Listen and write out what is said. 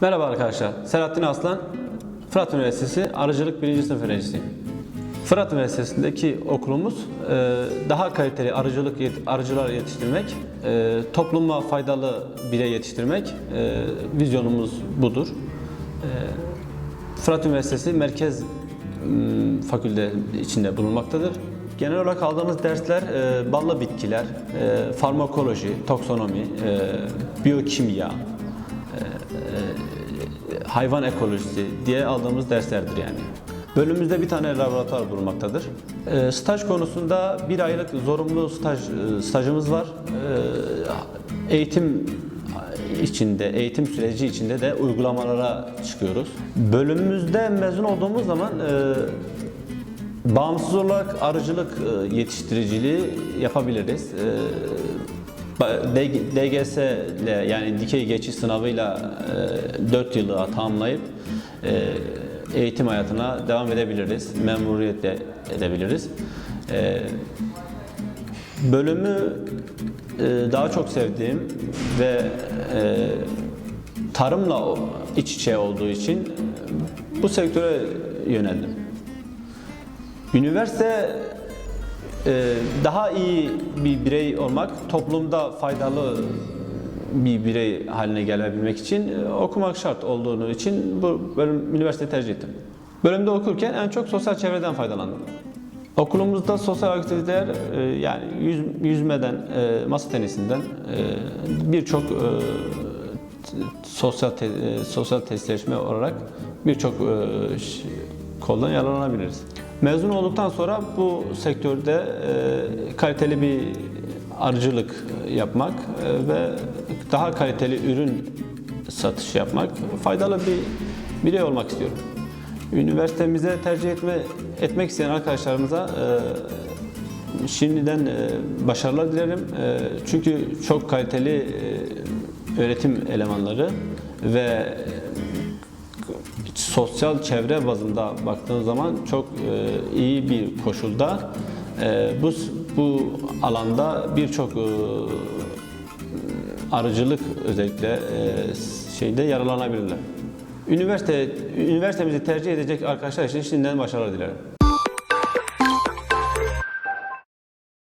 Merhaba arkadaşlar. Selahattin Aslan, Fırat Üniversitesi Arıcılık 1. sınıf öğrencisiyim. Fırat Üniversitesi'ndeki okulumuz e, daha kaliteli arıcılık arıcılar yetiştirmek, e, topluma faydalı birey yetiştirmek e, vizyonumuz budur. Fırat Üniversitesi Merkez Fakülte içinde bulunmaktadır. Genel olarak aldığımız dersler e, ballı bitkiler, e, farmakoloji, toksonomi, e, biyokimya, hayvan ekolojisi diye aldığımız derslerdir yani. Bölümümüzde bir tane laboratuvar bulunmaktadır. E, staj konusunda bir aylık zorunlu staj e, stajımız var. E, eğitim içinde, eğitim süreci içinde de uygulamalara çıkıyoruz. Bölümümüzde mezun olduğumuz zaman e, bağımsız olarak arıcılık e, yetiştiriciliği yapabiliriz. E, DGS ile yani dikey geçiş sınavıyla 4 yılı tamamlayıp e, eğitim hayatına devam edebiliriz. Memuriyet de edebiliriz. E, Bölümü e, daha çok sevdiğim ve e, tarımla iç içe olduğu için e, bu sektöre yöneldim. Üniversite e, daha iyi bir birey olmak, toplumda faydalı bir birey haline gelebilmek için e, okumak şart olduğunu için bu bölüm üniversite tercih ettim. Bölümde okurken en çok sosyal çevreden faydalandım. Okulumuzda sosyal aktiviteler e, yani yüz, yüzmeden, e, masa tenisinden birçok sosyal te, sosyal tesisleşme olarak birçok koldan yararlanabiliriz. Mezun olduktan sonra bu sektörde e, kaliteli bir arıcılık yapmak e, ve daha kaliteli ürün satış yapmak faydalı bir birey olmak istiyorum. Üniversitemize tercih etme etmek isteyen arkadaşlarımıza e, şimdiden e, başarılar dilerim. E, çünkü çok kaliteli e, öğretim elemanları ve sosyal çevre bazında baktığınız zaman çok e, iyi bir koşulda e, bu bu alanda birçok e, arıcılık özellikle şeyde yararlanabilirler. Üniversite üniversitemizi tercih edecek arkadaşlar için şimdiden başarılar dilerim.